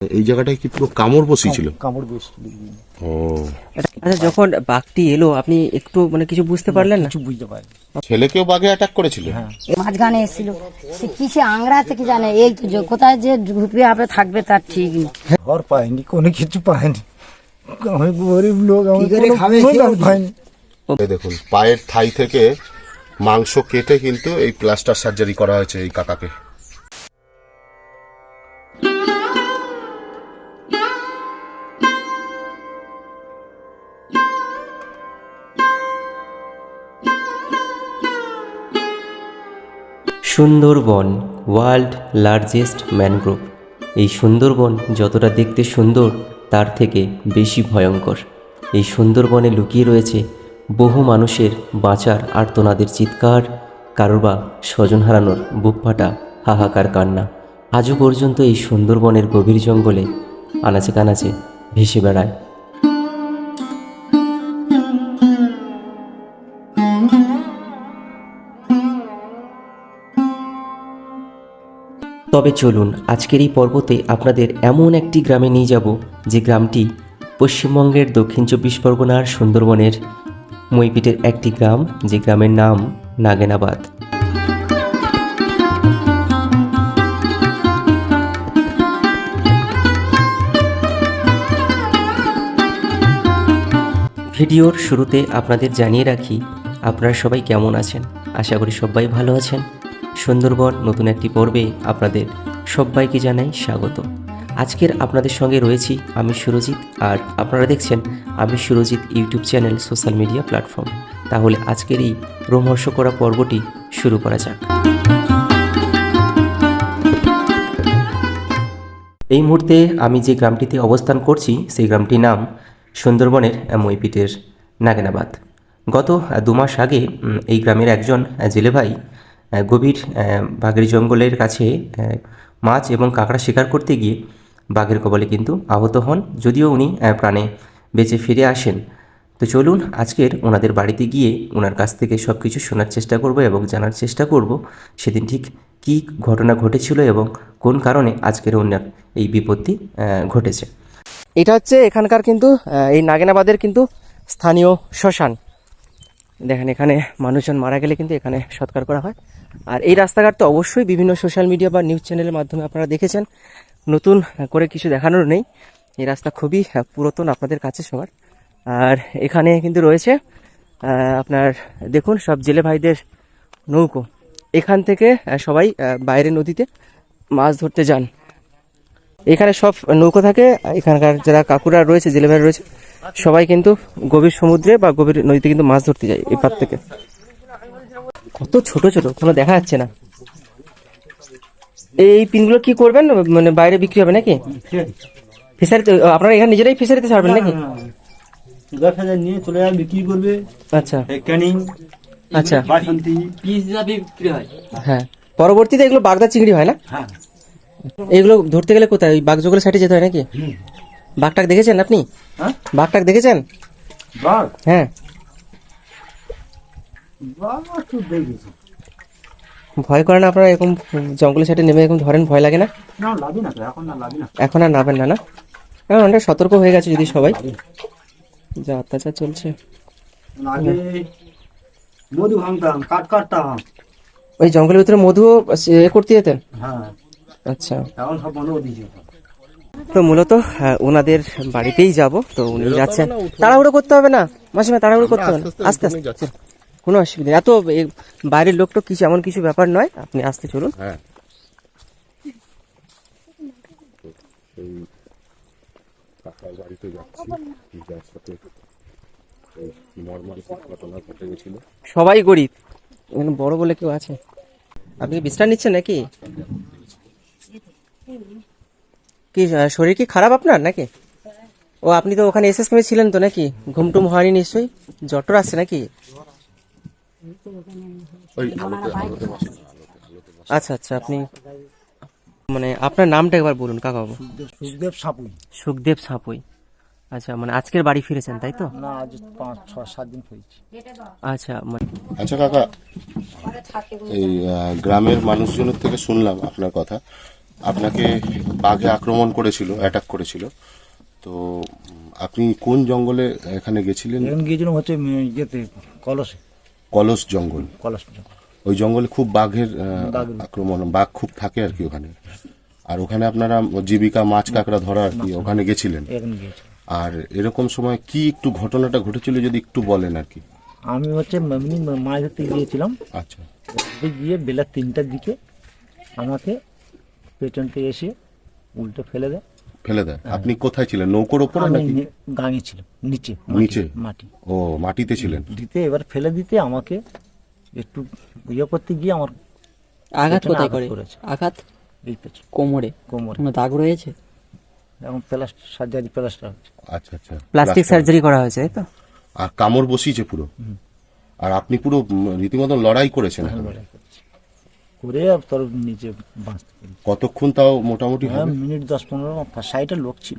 এই জায়গাটায় কি পুরো কামড় বসিয়েছিল কামড় বেশ ও। আচ্ছা যখন বাঘটি এলো আপনি একটু মানে কিছু বুঝতে পারলেন না? কিছু বুঝতে পারি ছেলেকেও বাঘে অ্যাটাক করেছিল? মাঝখানে এসেছিল। সে কিসে আংড়াতে কি জানে? এই তো যে কোথায় যে ঢুকবে আপে থাকবে তার ঠিক নেই। ঘর পাইনি কোনো কিছু পাইনি আমি গরিব লোক আমি পাইনি। দেখুন পায়ের থাই থেকে মাংস কেটে কিন্তু এই প্লাস্টার সার্জারি করা হয়েছে এই কাকাকে। Sundarban world largest mangrove. এই সুন্দরবন যতটা দেখতে সুন্দর, তার থেকে বেশি ভয়ঙ্কর। এই সুন্দরবনে লুকিয়ে রয়েছে বহু মানুষের বাঁচার আর্তনাদের চিৎকার কারোর বা স্বজন হারানোর বুক ফাটা হাহাকার কান্না। আজও পর্যন্ত এই সুন্দরবনের গভীর জঙ্গলে আনাচে কানাচে ভেসে বেড়ায় তবে চলুন আজকের এই পর্বতে আপনাদের এমন একটি গ্রামে নিয়ে যাব যে গ্রামটি পশ্চিমবঙ্গের দক্ষিণ চব্বিশ পরগনার সুন্দরবনের মইপিটের একটি গ্রাম যে গ্রামের নাম নাগেনাবাদ। ভিডিওর শুরুতে আপনাদের জানিয়ে রাখি, আপনারা সবাই কেমন আছেন? আশা করি সবাই ভালো আছেন। সুন্দরবন নতুন একটি পর্বে আপনাদের সবাইকে জানাই স্বাগত। আজকের আপনাদের সঙ্গে রয়েছি আমি সুরজিৎ, আর আপনারা দেখছেন আমি Surajit YouTube channel social media platform. তাহলে আজকের এই রোমহর্ষ করা পর্বটি শুরু করা যাক। এই মুহূর্তে আমি যে গ্রামটিতে অবস্থান করছি, সেই গ্রামটির নাম সুন্দরবনের মইপিটের নাগেনাবাদ। গত দু মাস আগে এই গ্রামের একজন জেলে ভাই গভীর বাঘের জঙ্গলের কাছে মাছ এবং কাঁকড়া শিকার করতে গিয়ে বাঘের কবলে কিন্তু আহত হন। যদিও উনি প্রাণে বেঁচে ফিরে আসেন। তো চলুন আজকের ওনাদের বাড়িতে গিয়ে ওনার কাছ থেকে সব কিছু শোনার চেষ্টা করব এবং জানার চেষ্টা করব সেদিন ঠিক কী ঘটনা ঘটেছিল এবং কোন কারণে আজকের ওনার এই বিপত্তি ঘটেছে। এটা হচ্ছে এখানকার কিন্তু এই নাগেনাবাদের কিন্তু স্থানীয় শ্মশান। দেখেন এখানে মানুষজন মারা গেলে কিন্তু এখানে সৎকার করা হয়। আর এই রাস্তাঘাট তো অবশ্যই বিভিন্ন সোশ্যাল মিডিয়া বা নিউজ চ্যানেলের মাধ্যমে আপনারা দেখেছেন। নতুন করে কিছু দেখানোর নেই। এই রাস্তা খুবই পুরাতন আপনাদের কাছে সবার আর এখানে কিন্তু রয়েছে আপনার, দেখুন, সব জেলে ভাইদের নৌকো। এখান থেকে সবাই বাইরে নদীতে মাছ ধরতে যান। এখানে সব নৌকো থাকে, এখানকার যারা কাকুরা রয়েছে, জেলে ভাইরা রয়েছে, সবাই কিন্তু গভীর সমুদ্রে বা গভীর নদীতে কিন্তু মাছ ধরতে যায় এই পার থেকে। কত ছোট ছোট কোনো দেখা যাচ্ছে না। এই পিনগুলো কি করবেন? মানে বাইরে বিক্রি হবে নাকি? ফিশারিতে আপনারা এখানে নিজেরাই ফিশারিতে ছাড়বেন নাকি? ব্যবসা নিয়ে চলে যাবে বিক্রি করবে। আচ্ছা। ক্যানিং আচ্ছা। বাসন্তী। হ্যাঁ। পরবর্তীতে এগুলো বাগদা চিংড়ি হয় না? হ্যাঁ। এগুলো ধরতে গেলে কোথায়? ওই বাগজোগলের সাইডে যেতে হয় নাকি? বাঘটাক দেখেছেন আপনি? হ্যাঁ। বাঘটাক দেখেছেন? বাঘ? হ্যাঁ। বাঘ ভয় করে না আপনারা এরকম জঙ্গলের সাইডে নেমে এরকম ধরেন ভয় লাগে না? এখন না লাভি না। এখন আর নাবেন না না? এখন অনেক সতর্ক হয়ে গেছে যদি সবাই। যা অত্যাচার চলছে। মধু ভাঙতাম কাট কাটতাম। ওই জঙ্গলের ভিতরে মধুও এ করতে যেতেন? হ্যাঁ। আচ্ছা। এখন সব বন্ধ করে দিয়েছে। তো মূলত হ্যাঁ, ওনাদের বাড়িতেই যাব। তো উনি যাচ্ছেন। তাড়াহুড়ো করতে হবে না? মাসিমা তাড়াহুড়ো করতে হবে না? আস্তে আস্তে কোনো অসুবিধা নেই। এত বাইরের লোক তো কিছু এমন কিছু ব্যাপার নয়। আপনি আসতে চলুন। হ্যাঁ। কাকার বাড়িতে যাচ্ছি। যার সাথে ঘটনা ঘটে গেছিল। সবাই গরিব। এখানে বড় বলে কেউ আছে? আপনি কি বিশ্রাম নিচ্ছেন নাকি? কি শরীর কি খারাপ আপনার নাকি? ও আপনি তো ওখানে এসএস কেমে ছিলেন তো নাকি? ঘুমটুম হয়নি নিশ্চয়ই? জটর আসছে নাকি ওই আলোতে আলোতে বসে। আচ্ছা আচ্ছা আপনি মানে আপনার নামটা একবার বলুন কাকাবাবু। সুখদেব সাপুই। সুখদেব সাঁপুই। আচ্ছা মানে আজকের বাড়ি ফিরেছেন তাই তো? না আজ পাঁচ ছ সাত দিন হয়েছে আচ্ছা মানে আচ্ছা কাকা এই গ্রামের মানুষজনের থেকে শুনলাম আপনার কথা। আপনাকে বাঘে আক্রমণ করেছিল অ্যাটাক করেছিল। তো আপনি কোন জঙ্গলে এখানে গেছিলেন? এখন গিয়েছিলাম হচ্ছে ইয়েতে কলসে। কলস জঙ্গল। কলস ওই জঙ্গলে খুব বাঘের আক্রমণ বাঘ খুব থাকে আর কি ওখানে। আর ওখানে আপনারা জীবিকা মাছ কাঁকড়া ধরা আর কি ওখানে গেছিলেন। আর এরকম সময় কি একটু ঘটনাটা ঘটেছিল যদি একটু বলেন আর কি? আমি হচ্ছে এমনি মাছ ধরতে গিয়েছিলাম। আচ্ছা। গিয়ে বেলা তিনটার দিকে আমাকে পেছন থেকে এসে উল্টো ফেলে দেয়। ফেলে দেয়। আপনি কোথায় ছিলেন? নৌকোর ওপরে আমি নাকি? গাঙে ছিলাম নিচে নিচে? মাটি। ও মাটিতে ছিলেন? দিতে এবার ফেলে দিতে আমাকে একটু ইয়ে করতে গিয়ে আমার আঘাত কোথায় করে? করেছে। আঘাত? এই পেছন। কোমরে? কোমরে। কোনো দাগ রয়েছে? এখন প্লাস্টার সার্জারি প্লাস্টার হচ্ছে আচ্ছা আচ্ছা। প্লাস্টিক সার্জারি করা হয়েছে তো? আর কামড় বসিয়েছে পুরো? আর আপনি পুরো রীতিমতো লড়াই করেছেন হ্যাঁ। করে তোর নিচে বাঁচতে পারি। কতক্ষণ তাও মোটামুটি হ্যাঁ হবে? মিনিট দশ পনেরো সাইডে লোক ছিল।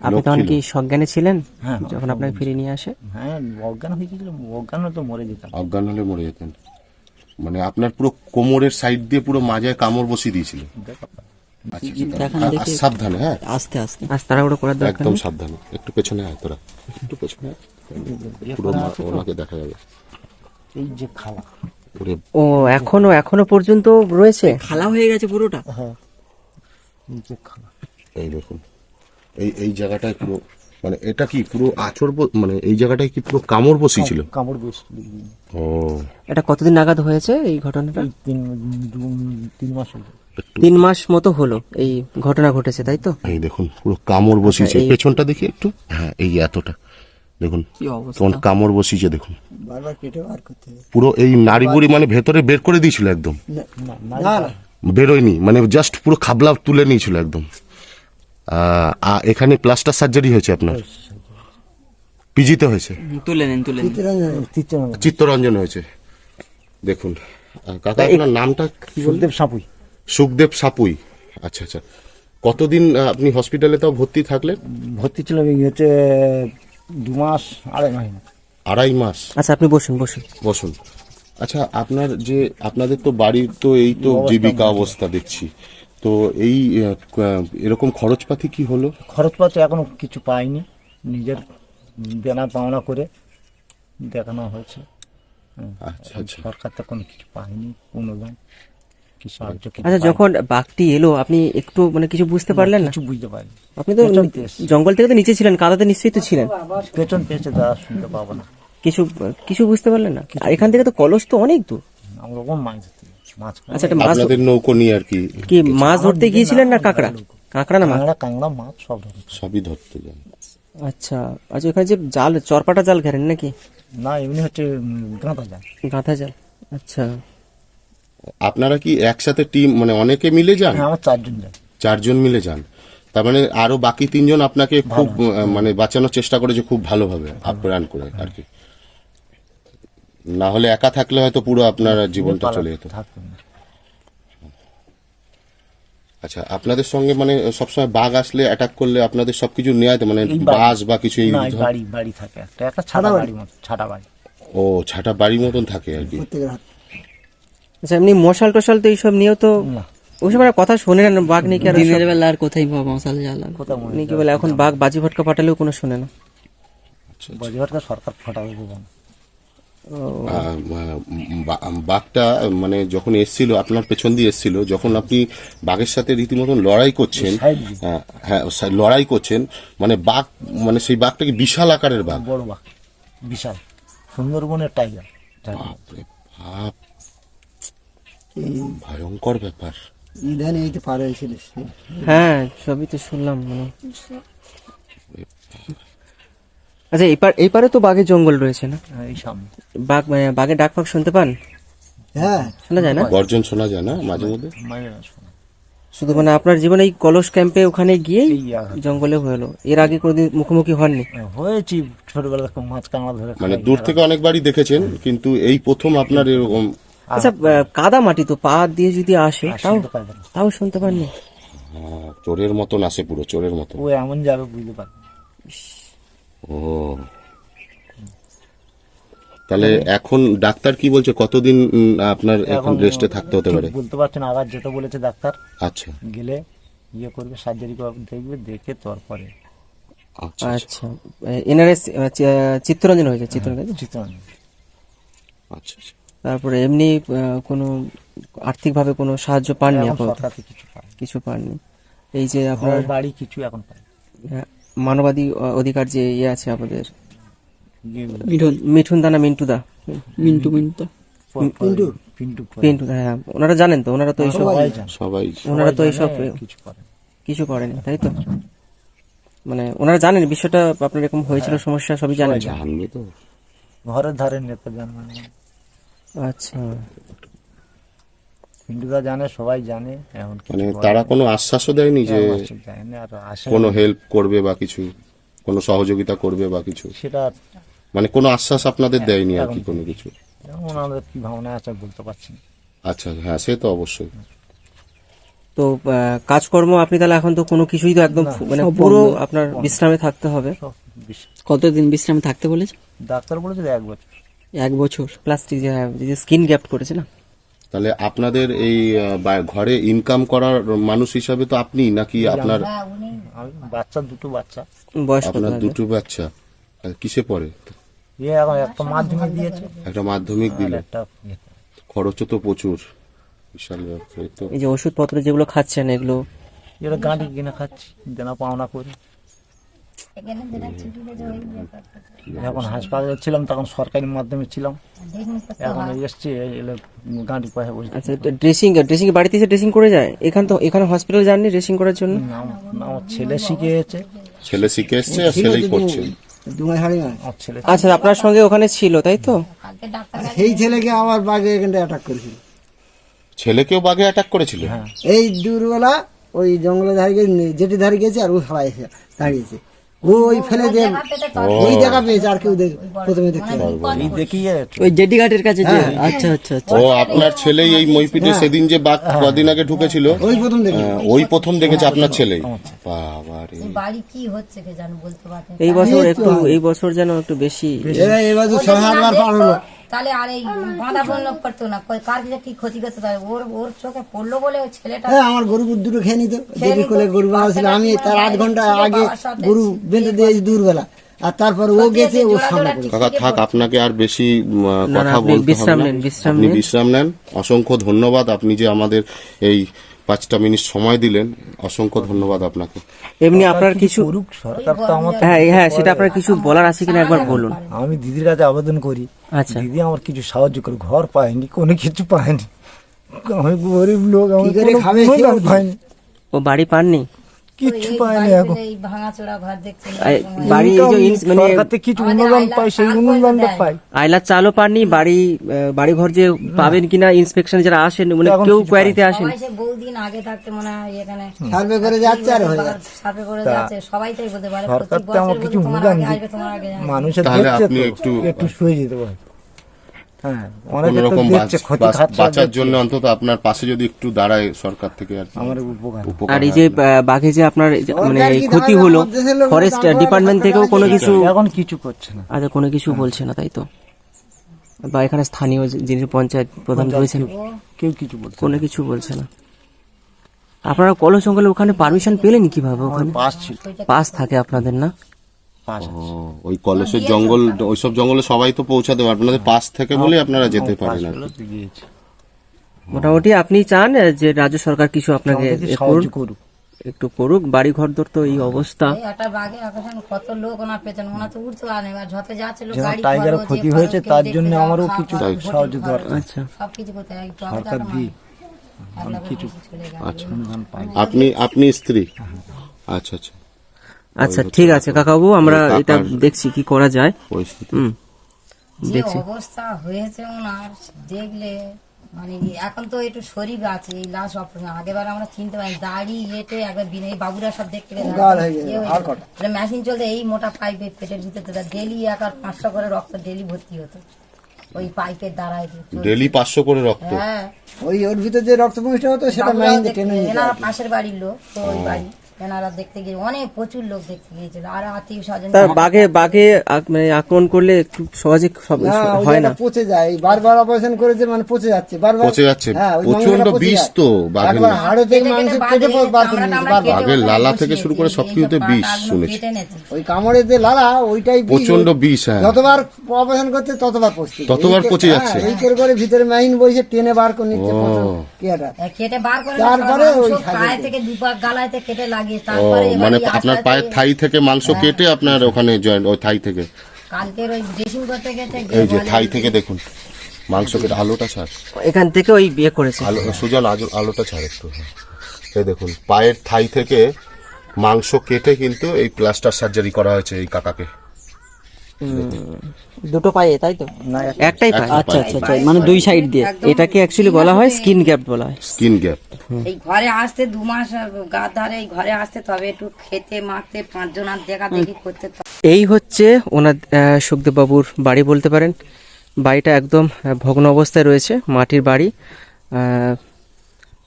আপনি তখন কি সজ্ঞানে ছিলেন? হ্যাঁ, যখন আপনাকে ফিরিয়ে নিয়ে আসে? হ্যাঁ অজ্ঞান হয়ে গেছিল অজ্ঞান হলে তো মরে যেতাম। অজ্ঞান হলে মরে যেতেন। মানে আপনার পুরো কোমরের সাইড দিয়ে পুরো মাজায় কামড় বসিয়ে দিয়েছিল। দেখা আচ্ছা, আচ্ছা। সাবধানে হ্যাঁ। আস্তে আস্তে। আজ তাড়াহুড়ো করার দরকার একদম সাবধানে। একটু পেছনে আয় তোরা। একটু পেছনে। পুরো ওনাকে দেখা যাবে। এই যে খাওয়া ও এখনও এখনও পর্যন্ত রয়েছে? খালা হয়ে গেছে পুরোটা? এই এই দেখুন। এই এই জায়গাটায় পুরো মানে এটা কি পুরো আচর ব- মানে এই জায়গাটায় কি পুরো কামড় বসিয়েছিল? কামড় বেশ ও। এটা কতদিন নাগাদ হয়েছে এই ঘটনাটা? তিন তিন মাস হলো। তিন মাস মতো হলো এই ঘটনা ঘটেছে তাই তো? এই দেখুন পুরো কামড় বসিয়েছে। এই- পেছনটা দেখি একটু। হ্যাঁ এই এতটা। দেখুন। কেমন কামড় বসিয়েছে দেখুন। বারবার কেটে বার করতে পুরো এই নাড়িগুড়ি মানে ভেতরে বের করে দিয়েছিল একদম। না না বেরোয়নি মানে জাস্ট পুরো খাবলা তুলে নিয়েছিল একদম। আহ, আ- এখানে প্লাস্টার সার্জারি হয়েছে আপনার। পিজিতে হয়েছে। তুলে নেন তুলে চিত্তরঞ্জন হয়েছে। দেখুন কাকা আপনার নামটা সুলদেব সাপুই। সুখদেব সাপুই। আচ্ছা আচ্ছা। কতদিন আপনি হসপিটালে তাও ভর্তি থাকলেন? ভর্তি ছিলাম হচ্ছে দু মাস আড়াই মাস। আড়াই মাস? আচ্ছা আপনি বসুন বসুন। বসুন। আচ্ছা আপনার যে আপনাদের তো বাড়ির তো এই তো জীবিকা অবস্থা দেখছি। তো এই এরকম খরচপাতি কি হলো? খরচপাতি এখনও কিছু পাইনি। নিজের দেনা পাওনা করে দেখানো হয়েছে। আচ্ছা আচ্ছা। সরকার তো কোনো কিছু পাইনি অনুদান কি সাহায্য আচ্ছা যখন বাঘটি এলো আপনি একটু মানে কিছু বুঝতে পারলেন না? কিছু বুঝতে পারিনি। আপনি তো। জঙ্গল থেকে তো নিচে ছিলেন কাদাতে নিশ্চয়ই তো ছিলেন। পেছন পেয়েছে দাদা শুনতে পাবো না। কিছু কিছু বুঝতে পারলেন না? আর এখান থেকে তো কলস তো অনেক দূর। আমরা ওরকম মাছ আচ্ছা একটা মাছ আপনাদের নৌকো নিয়ে আর কি কি মাছ ধরতে গিয়েছিলেন না কাঁকড়া? কাঁকড়া না মাছ? কাঁকড়া কাঁকড়া মাছ সব সবই ধরতে যান আচ্ছা আচ্ছা ওখানে যে জাল চরপাটা জাল ঘেরেন নাকি? না এমনি হচ্ছে গাঁদা যায় গাঁথা জাল। আচ্ছা। আপনারা কি একসাথে টিম মানে অনেকে মিলে যান? হ্যাঁ আমার চারজন যায় চারজন মিলে যান। তার মানে আরও বাকি তিনজন আপনাকে খুব মানে বাঁচানোর চেষ্টা করেছে খুব ভালোভাবে আপ্যায়ন করে আর কি। না হলে একা থাকলে হয়তো পুরো আপনার জীবনটা চলে যেত। আচ্ছা আপনাদের সঙ্গে মানে সবসময় বাঘ আসলে অ্যাটাক করলে আপনাদের সবকিছু নেওয়া যেত? মানে বাস বা কিছু এই বাড়ি বাড়ি থাকে একটা ছাটা বাড়ি। মতো ছাটা বাড়ি। ও ছাটা বাড়ির মতন থাকে আর কি। আচ্ছা এমনি মশাল টশাল তো এইসব নিয়েও তো ওইসব আর কথা শোনে না বাঘ নেই কি আর দিনের বেলা আর কোথায় বা মশাল জ্বালান? কোথাও মনে বলে এখন বাঘ বাজি ফটকা পাঠালেও কোনো শোনে না। বাজিঘাটকে সরকার ফাটাবে দেবে না আহ, বা- বাঘটা মানে যখন এসছিল আপনার পেছন দিয়ে এসছিল যখন আপনি বাঘের সাথে রীতিমতন লড়াই করছেন হ্যাঁ, হ্যাঁ লড়াই করছেন মানে বাঘ মানে সেই বাঘটা কি বিশাল আকারের বাঘ? বড় বাঘ বিশাল। সুন্দরবনের টাইগার। বাপরে বাপ। ভয়ঙ্কর ব্যাপার। ইধানে এইতে পার হয়েছিল হ্যাঁ সবই তো শুনলাম মানে আচ্ছা এই পার এই পারে তো বাঘের জঙ্গল রয়েছে না? এই সামনে। বাঘ মানে বাঘের ডাক ফাক শুনতে পান? হ্যাঁ। শোনা যায় না? গর্জন শোনা যায় না মাঝে মধ্যে। শুধু মানে আপনার জীবনে এই কলস ক্যাম্পে ওখানে গিয়ে। জঙ্গলে হলো এর আগে কোনোদিন মুখোমুখি হননি? হয়েছি ছোটবেলা মাছ কাঁকড়া ধরে মানে দূর থেকে অনেকবারই দেখেছেন কিন্তু এই প্রথম আপনার এরকম আচ্ছা আহ, কাদা মাটি তো পা দিয়ে যদি আসে তাও তাও শুনতে পাননি? আহ, চোরের মতন আসে পুরো চোরের মতন। ও এমন যাবে বুঝতে পারবে ও। তাহলে এখন ডাক্তার কি বলছে? কতদিন আপনার এখন রেস্টে থাকতে হতে পারে? বলতে পারছি না আবার যেতে বলেছে ডাক্তার। আচ্ছা। গেলে ইয়ে করবে সার্জারি দেখবে দেখে তারপরে। আচ্ছা আচ্ছা। এনআরএস চিত্তরঞ্জন হয়েছে চিত্তরঞ্জন। চিত্রণ আচ্ছা আচ্ছা। তারপরে এমনি আহ, কোনো আর্থিকভাবে কোনো সাহায্য পাননি আপাতত? কিছু কিছু পাননি। এই যে আপনার বাড়ি কিছু এখন পায় মানবাধি অধিকার যে ইয়ে আছে আমাদের মিঠুন। মিঠুন দা না মিন্টু দা? মিন্টু মিন্টু। পিন্টু হ্যাঁ। ওনারা জানেন তো ওনারা তো এইসব সবাই ওনারা তো এইসব কিছু করে কিছু করেনি তাই তো? মানে ওনারা জানেন বিষয়টা আপনার এরকম হয়েছিল সমস্যা সবই জানেন। জানবে তো। ঘরের ধারে নেতা জানে মানে আচ্ছা। পিন্টুদা জানে সবাই জানে এখন মানে তারা কোনো আশ্বাসও দেয়নি যে কোনো হেল্প করবে বা কিছু কোনো সহযোগিতা করবে বা কিছু। সেটা মানে কোনো আশ্বাস আপনাদের দেয়নি আর কি কোনো কিছু? ওনাদের কি ভাবনা আছে বলতে পারছি আচ্ছা হ্যাঁ সে তো অবশ্যই। তো আহ, কাজকর্ম আপনি তাহলে এখন তো কোনো কিছুই তো একদম মানে পুরো আপনার বিশ্রামে থাকতে হবে। কতদিন বিশ্রামে থাকতে বলেছে ডাক্তার বলেছে এক বছর। এক বছর প্লাস্টিক যে হ্যাঁ, স্কিন গ্যাপ্ট করেছে না? তাহলে আপনাদের এই ঘরে ইনকাম করার মানুষ হিসাবে তো আপনি নাকি আপনার বাচ্চা দুটো বাচ্চা। বয়স আপনার দুটো বাচ্চা কিসে পড়ে? ইয়ে এখন একটা মাধ্যমিক দিয়েছে। একটা মাধ্যমিক দিলে? একটা ইয়ে। খরচও তো প্রচুর বিশাল ব্যাপার এই তো। এই যে ওষুধপত্র যেগুলো খাচ্ছেন এগুলো এরা গাঁটি কিনে খাচ্ছি দেনা পাওনা করে। যখন হাসপাতালে ছিলাম তখন সরকারি মাধ্যমে ছিলাম। এখন এসছি গাঁটি পয়সা বসে আচ্ছা ড্রেসিং ড্রেসিং বাড়িতে এসে ড্রেসিং করে যায়? এখান তো এখানে হসপিটাল যাননি ড্রেসিং করার জন্য? আমার ছেলে শিখেছে। ছেলে শিখে এসছে আর ছেলেই করছে। আচ্ছা আপনার সঙ্গে ওখানে ছিল তাই তো? সেই ছেলেকে আমার বাঘে এখানটা অ্যাটাক করেছিল। ছেলেকেও বাঘে অ্যাটাক করেছিল? এই দূরবেলা ওই জঙ্গলে দাঁড়িয়ে যেটি দাঁড়িয়ে গেছে আর ও এসে দাঁড়িয়েছে ওই ফেলে দেন। ওই জায়গা পেয়েছে আর কেউ প্রথমে দেখতে পারেনি। এই দেখিয়ে ওই জেডি ঘাটের কাছে যে আচ্ছা আচ্ছা আচ্ছা। ও আপনার ছেলে এই মইপিটে সেদিন যে বাঘ কদিন আগে ঢুকেছিল? ওই প্রথম দেখে। ওই প্রথম দেখেছে আপনার ছেলেই বাবারে। বাড়ি কি হচ্ছে কে জানো বলতে পারতে এই বছর একটু এই বছর যেন একটু বেশি এই বছর ছ পার হলো। তাহলে আর এই বাঁধা বন্ধ করতো না। কার কিছু কি ক্ষতি করতে? পারে ওর ওর চোখে পড়ল বলে ওই ছেলেটা হ্যাঁ আমার গরু দুটো খেয়ে নিত। দেরি করে গরু বাঁধা ছিল। আমি তার আধ ঘণ্টা আগে গরু বেঁধে দিয়েছি দূরবেলা আর তারপর ও গেছে ও সামনে কাকা থাক আপনাকে আর বেশি কথা বলতে হবে বিশ্রাম নেন, আপনি বিশ্রাম নেন। অসংখ্য ধন্যবাদ। আপনি যে আমাদের এই পাঁচটা মিনিট সময় দিলেন। অসংখ্য ধন্যবাদ আপনাকে। এমনি আপনার কিছু সরকার তো আমার হ্যাঁ হ্যাঁ সেটা আপনার কিছু বলার আছে কিনা একবার বলুন। আমি দিদির কাছে আবেদন করি আচ্ছা। দিদি আমার কিছু সাহায্য করে ঘর পায়নি কোনো কিছু পায়নি। আমি গরিব লোক আমি পাইনি। ও বাড়ি পাননি? কিচ্ছু এই পায়নি বাড়ি এখন। এই ভাঙাচোরা ঘর দেখছেন বাড়ি এই যে মানে সরকার থেকে কিছু অনুদান আইলা পাই সেই অনুদানটা। পাই আইলার চালও পাননি বাড়ি বাড়ি ঘর যে পাবেন কিনা ইন্সপেকশন যারা আসেন মানে কেউ কোয়ারিতে আসেন। সবাই সে বহুদিন আগে থাকতে মনে হয় এখানে সার্ভে করে যাচ্ছে আর হয়ে যাচ্ছে। করে যাচ্ছে সবাই তাই বলতে পারে। সরকার তো আমার কিছু অনুদান। মানুষের তাহলে আপনি একটু- একটু শুয়ে যেতে পারে। বাঁচার জন্য অন্তত আপনার পাশে যদি একটু দাঁড়ায় সরকার থেকে আর আর এই যে বাঘে যে আপনার মানে ক্ষতি হলো ফরেস্ট ডিপার্টমেন্ট থেকেও কোনো কিছু এখন কিছু করছে না। আচ্ছা কোনো কিছু বলছে না তাই তো? বা এখানে স্থানীয় যিনি পঞ্চায়েত প্রধান রয়েছেন কেউ কিছু বলছে কোনো কিছু বলছে না। আপনারা কলস জঙ্গলে ওখানে পারমিশন পেলেন কীভাবে ওখানে? পাস ছিল। পাস থাকে আপনাদের না? ওই কলেজের জঙ্গল ওইসব জঙ্গলে সবাই তো পৌঁছাতে পারবে আপনাদের পাশ থেকে বলে আপনারা যেতে পারেন আর মোটামুটি আপনি চান যে রাজ্য সরকার কিছু আপনাকে করুক, করুক। একটু করুক বাড়ি ঘর দর তো এই অবস্থা। এই একটা বাঘে এখন কত লোক ওনার পেছনে ওনা তো উঠতে পারে না এবার যত যাচ্ছে লোক গাড়ি টাইগারের ক্ষতি হয়েছে তার জন্য আমারও কিছু সাহায্য দরকার। আচ্ছা। সবকিছু করতে হয় একটু সরকার দিয়ে কিছু আচ্ছা। আপনি আপনি স্ত্রী? আচ্ছা আচ্ছা। আচ্ছা ঠিক আছে কাকাবু আমরা এটা দেখছি কি করা যায়। হুম দেখছি। অবস্থা হয়েছে ওনার দেখলে মানে কি, এখন তো একটু শরীর আছে এই লাশ অপারেশন আগেবার আমরা চিনতে পারি দাড়ি ইয়েতে একবার বিনা বাবুরা সব দেখতে গেছে, মেশিন চলতে এই মোটা পাইপের পেটের ভিতরে ডেলি এক আর পাঁচশো করে রক্ত ডেলি ভর্তি হতো। ওই পাইপের দ্বারাই ডেলি পাঁচশো করে রক্ত? হ্যাঁ। ওই ওর ভিতরে যে রক্ত হতো সেটা টেনে। পাশের বাড়ির লোক তো ওই বাড়ি। এনারা দেখতে গিয়ে অনেক প্রচুর লোক দেখতে গিয়েছিল। আর আত্মীয় স্বজন তা বাঘে বাঘে মানে আক্রমণ করলে একটু সহজে হয় না। পচে যায়। বারবার অপারেশন করেছে মানে পচে যাচ্ছে। বারবার পচে যাচ্ছে। হ্যাঁ, প্রচণ্ড বিষ তো বাঘের হাড়ে থেকে মাংস কেটে বার করে বাঘের লালা থেকে শুরু করে সবকিছুতে বিষ শুনেছি। ওই কামড়ে যে লালা ওইটাই প্রচণ্ড বিষ হ্যাঁ। যতবার অপারেশন করতে ততবার পচছে। ততবার পচে যাচ্ছে। এই করে করে ভিতরে মেহিন বসে টেনে বার করে নিচ্ছে কেটা কেটে বার করে তারপরে ওই থেকে দুপা গালাতে কেটে লাগিয়ে ও তারপরে মানে আপনার পায়ের থাই থেকে মাংস কেটে আপনার ওখানে জয়েন্ট ওই থাই থেকে? কালকের ওই ড্রেসিং করতে গেছে এই যে থাই থেকে দেখুন মাংস কেটে আলোটা ছাড়। এখান থেকে ওই বিয়ে করেছে। আলো সুজন আলো- আলোটা ছাড় একটু হ্যাঁ। এই দেখুন পায়ের থাই থেকে মাংস কেটে কিন্তু এই প্লাস্টার সার্জারি করা হয়েছে এই কাকাকে। দুটো পায়ে তাই তো? একটাই পায়। আচ্ছা আচ্ছা আচ্ছা মানে দুই সাইড দিয়ে। এটাকে অ্যাকচুয়ালি বলা হয়? স্কিন গ্যাপ বলা হয়। স্কিন গ্যাপ এই ঘরে আসতে দু মাস ধারে এই ঘরে আসতে তবে একটু খেতে মাখতে পাঁচজন আর দেখা দেখি করতে এই হচ্ছে ওনার সুখদেব বাবুর বাড়ি বলতে পারেন। বাড়িটা একদম ভগ্ন অবস্থায় রয়েছে মাটির বাড়ি।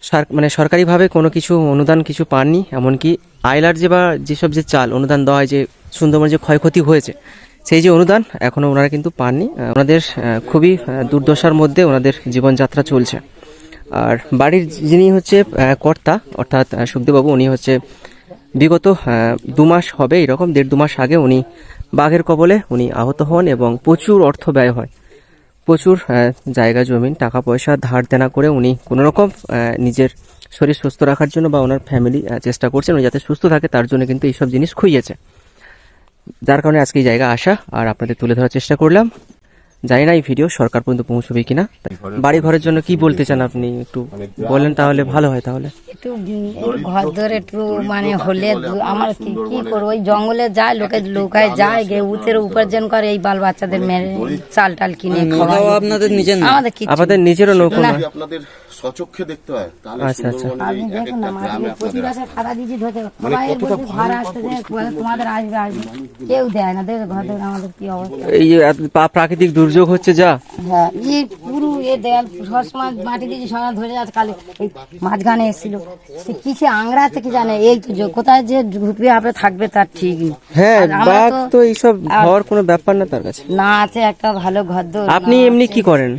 সার- মানে সরকারিভাবে কোনো কিছু অনুদান কিছু পাননি এমনকি আইলার যে বা যেসব যে চাল অনুদান দেওয়া হয় যে সুন্দরবন যে ক্ষয়ক্ষতি হয়েছে সেই যে অনুদান এখনও ওনারা কিন্তু পাননি ওনাদের খুবই দুর্দশার মধ্যে ওনাদের জীবনযাত্রা চলছে। আর বাড়ির যিনি হচ্ছে কর্তা, অর্থাৎ সুখদেববাবু, উনি হচ্ছে, বিগত দু মাস হবে, এরকম দেড় দু মাস আগে উনি বাঘের কবলে উনি আহত হন এবং প্রচুর অর্থ ব্যয় হয়। প্রচুর জায়গা জমিন টাকা, পয়সা, ধার দেনা করে উনি কোনো রকম নিজের শরীর সুস্থ রাখার জন্য বা ওনার ফ্যামিলি চেষ্টা করছেন, উনি যাতে সুস্থ থাকে, তার জন্য কিন্তু এইসব জিনিস খুইয়েছে। যার কারণে আজকে এই জায়গা আসা আর আপনাদের তুলে ধরার চেষ্টা করলাম। জানি না এই ভিডিও সরকার পর্যন্ত পৌঁছবে কিনা। বাড়ি ঘরের জন্য কি বলতে চান আপনি? একটু বলেন তাহলে ভালো হয় তাহলে। একটু ঘর ধরে একটু মানে হলে আমার কি কি করব? ওই জঙ্গলে যায় লোকে লোকায় যায় গিয়ে উতের উপার্জন করে এই বাল বাচ্চাদের মেরে চাল টাল কিনে খাওয়ায়। আপনাদের নিজের না আমাদের নিজেরও নৌকো আপনাদের সচক্ষে দেখতে হয় তাহলে আচ্ছা, আচ্ছা। সুন্দরবনের এই এক দেখুন না একটা গ্রামে প্রতি আপনাদের বছর খাতা দিয়েছি ধরতে মানে ঘর আসতে তোমাদের আসবে আসবে। কেউ দেয় না দেখো ঘর ধরে আমাদের কি অবস্থা। এই যে প্রাকৃতিক দুর্যোগ হচ্ছে যা। হ্যাঁ ই পুরো এ দেয়াল সবসময় মাটি দিয়েছি সবাই ধরে যাচ্ছে কালে এই মাঝখানে এসেছিল। সে কিসে আংড়া আছে কি জানে এই তো কোথায় যে ঢুকবে আপনি থাকবে তার ঠিক হ্যাঁ আর বাঘ তো এইসব হওয়ার কোনো ব্যাপার না তার কাছে। না আছে একটা ভালো ঘর দোর আপনি এমনি কি করেন?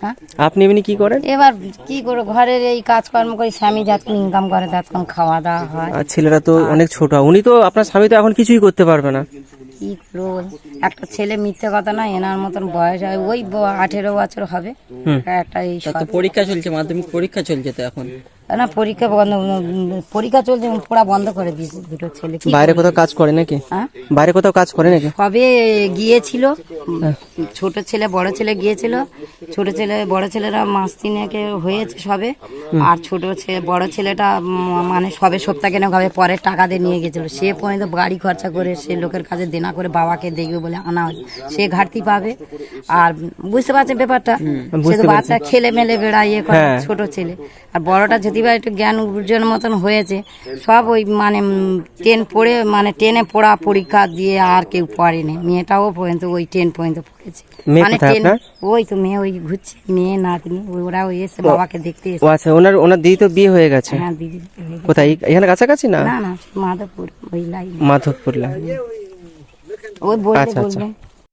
হ্যাঁ? আপনি এমনি কি করেন? এবার কি করে ঘরের এই কাজকর্ম করে স্বামী যতক্ষণ ইনকাম করে ততক্ষণ খাওয়া দাওয়া হয়। আর ছেলেরা তো অনেক ছোট উনি তো আপনার স্বামী তো এখন কিছুই করতে পারবে না। কি করব? একটা ছেলে মিথ্যে কথা না এনার মতন বয়স হয়। ওই ব- আঠেরো বছর হবে। একটা এই তা পরীক্ষা চলছে মাধ্যমিক পরীক্ষা চলছে তো এখন। না পরীক্ষা বন্ধ পরীক্ষা চলছে পড়া বন্ধ করে দিয়েছে দুটো ছেলে। বাইরে কোথাও কাজ করে নাকি? হ্যাঁ? বাইরে কোথাও কাজ করে নাকি? কবে গিয়েছিল? ছোট ছেলে বড় ছেলে গিয়েছিল। ছোট ছেলে বড় ছেলেরা মাস তিনেকে হয়েছে সবে। আর ছোট ছেলে বড় ছেলেটা মানে সবে সপ্তাহ কেন ভাবে পরে টাকা দিয়ে নিয়ে গেছিল। সে পর্যন্ত গাড়ি খরচা করে সে লোকের কাছে দেনা করে বাবাকে দেখবে বলে আনা হয়। সে ঘাটতি পাবে। আর বুঝতে পারছেন ব্যাপারটা? সে তো বাচ্চা খেলে মেলে বেড়ায় ইয়ে করে হ্যাঁ। ছোট ছেলে। আর বড়টা যদি বা একটু জ্ঞান অর্জন মতন হয়েছে। সব ওই মানে টেন পড়ে মানে টেনে পড়া পরীক্ষা দিয়ে আর কেউ পড়েনি। মেয়েটাও পর্যন্ত ওই টেন পর্যন্ত পড়েছে। মানে কোথায় 10 আপনার? ওই তো মেয়ে ওই ঘুরছে মেয়ে নাতনি ওরা ওই এসে বাবাকে দেখতে এসে আচ্ছা ওনার ওনার দিদি তো বিয়ে হয়ে গেছে? হ্যাঁ দিদি কোথায়? এখানে কাছাকাছি না? না না মাধবপুর ওই লাইন। মাধবপুর লাইন। ওই আচ্ছা, আচ্ছা। বলবেন